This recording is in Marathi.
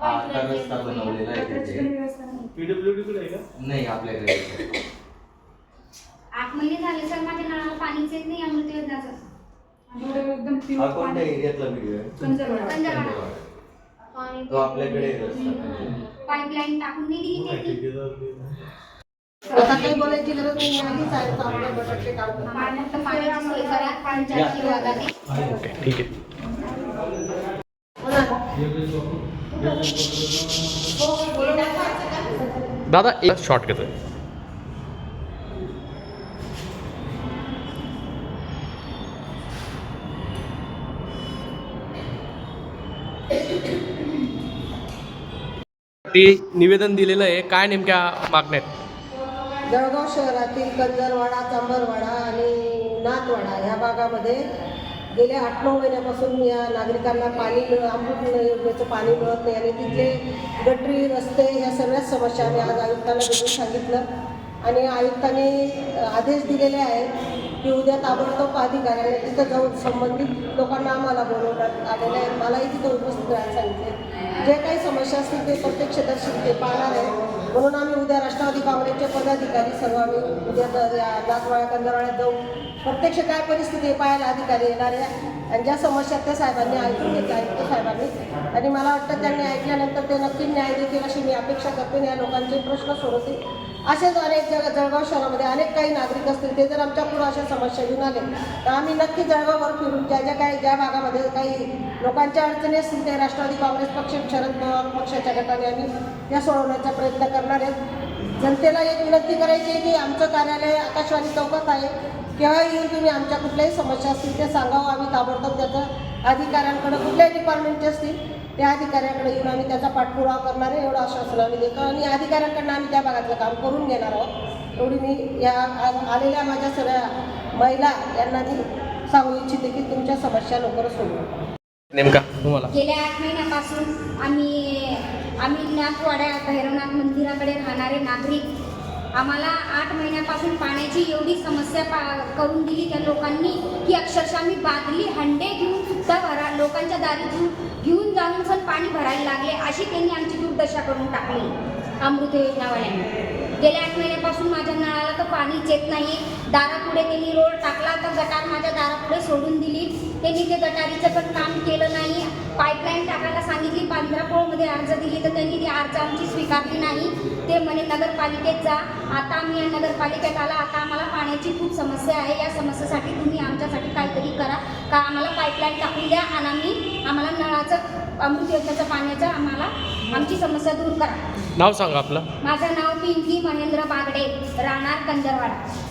आता रस्ता बनवलेला आहे तिथे नाही आपल्याकडे आठ महिने झाले सर माझ्या नळाला पाणीच येत नाही अमृत योजनाचं हा कोणत्या एरियातला व्हिडिओ आहे? कंजरवाडा. तो आपल्याकडे पाईपलाईन टाकून नाही दिली काही बोलायची गरज नाही आधीच आहे आपल्या बटाटे. पाणी- पाण्याची सोय करा पंचायती विभागाने ओके ठीक आहे दादा एक शॉट घेतोय ती निवेदन दिलेलं आहे. काय नेमक्या मागण्या आहेत? जळगाव शहरातील कंजरवाडा चांबरवाडा आणि नाथवाडा ह्या भागामध्ये गेल्या आठ नऊ महिन्यापासून या नागरिकांना पाणी मिळ अमृत योजनेचं पाणी मिळत नाही आणि तिथले गटरी रस्ते ह्या सगळ्याच समस्या आम्ही आज आयुक्तांना भेटून सांगितलं. आणि आयुक्तांनी आदेश दिलेले आहेत की उद्या ताबडतोब अधिकाऱ्याने तिथं जाऊन संबंधित लोकांना आम्हाला बोलवण्यात आलेलं आहे. मलाही तिथं उपस्थित राहायला सांगितले जे काही समस्या असतील ते प्रत्यक्षदर्शी ते पाहणार आहे. म्हणून आम्ही उद्या राष्ट्रवादी काँग्रेसचे पदाधिकारी सर्व आम्ही उद्या द- या जाऊ प्रत्यक्ष काय परिस्थिती पाहायला अधिकारी येणार आहे. आणि ज्या समस्या आहेत त्या साहेबांनी ऐकून घेतल्या आयुक्त साहेबांनी. आणि मला वाटतं त्यांनी ऐकल्यानंतर ते नक्की न्याय देतील अशी मी अपेक्षा करते आणि या लोकांचे प्रश्न सोडवतील. असेच अनेक जग जळगाव शहरामध्ये अनेक काही नागरिक असतील ते जर आमच्या पुढे अशा समस्या घेऊन आले तर आम्ही नक्की जळगाववर फिरून ज्या ज्या काही ज्या भागामध्ये काही लोकांच्या अडचणी असतील ते राष्ट्रवादी काँग्रेस पक्ष शरद पवार पक्षाच्या गटाने आम्ही त्या सोडवण्याचा प्रयत्न करणार आहेत जनतेला एक विनंती करायची आहे की आमचं कार्यालय आकाशवाणी चौकात आहे. केव्हा येऊन तुम्ही आमच्या कुठल्याही समस्या असतील ते सांगावं. आम्ही ताबडतोब त्याचं अधिकाऱ्यांकडे कुठल्याही डिपार्टमेंटचे असतील त्या अधिकाऱ्याकडे येऊन आम्ही त्याचा पाठपुरावा करणार आहे एवढं आश्वासन आम्ही देतो. आणि अधिकाऱ्यांकडनं आम्ही त्या भागातलं काम करून घेणार आहोत. एवढी मी या आलेल्या माझ्या सगळ्या महिला यांना मी सांगू इच्छिते की तुमच्या समस्या लवकरच सोडवा नेमका? तुम्हाला? गेल्या आठ महिन्यापासून आम्ही आम्ही नाथवाड्या भैरवनाथ मंदिराकडे राहणारे नागरिक आम्हाला आठ महिन्यापासून पाण्याची एवढी समस्या पा करून दिली त्या लोकांनी की अक्षरशः आम्ही बादली हंडे घेऊन सुद्धा भरा लोकांच्या दारी घेऊन घेऊन जाऊन पण पाणी भरायला लागले अशी त्यांनी आमची दुर्दशा करून टाकली अमृत योजनावाल्यांनी. गेल्या आठ महिन्यापासून माझ्या नळाला तर पाणीच येत नाही दारापुढे त्यांनी रोड टाकला तर गटार माझ्या दारापुढे सोडून दिली. त्यांनी ते गटारीचं पण काम केलं नाही. पाईपलाईन टाकायला सांगितली पांढरापोळमध्ये अर्ज दिली तर त्यांनी ती अर्ज आमची स्वीकारली नाही. ते म्हणे नगरपालिकेत जा. आता आम्ही या नगरपालिकेत आला. आता आम्हाला पाण्याची खूप समस्या आहे. या समस्येसाठी तुम्ही आमच्यासाठी काहीतरी करा. का आम्हाला पाईपलाईन टाकून द्या आणि आम्ही आम्हाला नळाचं अमृत योजनेचं पाण्याचं आम्हाला आमची समस्या दूर करा. नाव सांगा आपलं. माझं नाव पिंकी महेंद्र बागडे राहणार कंजरवाडा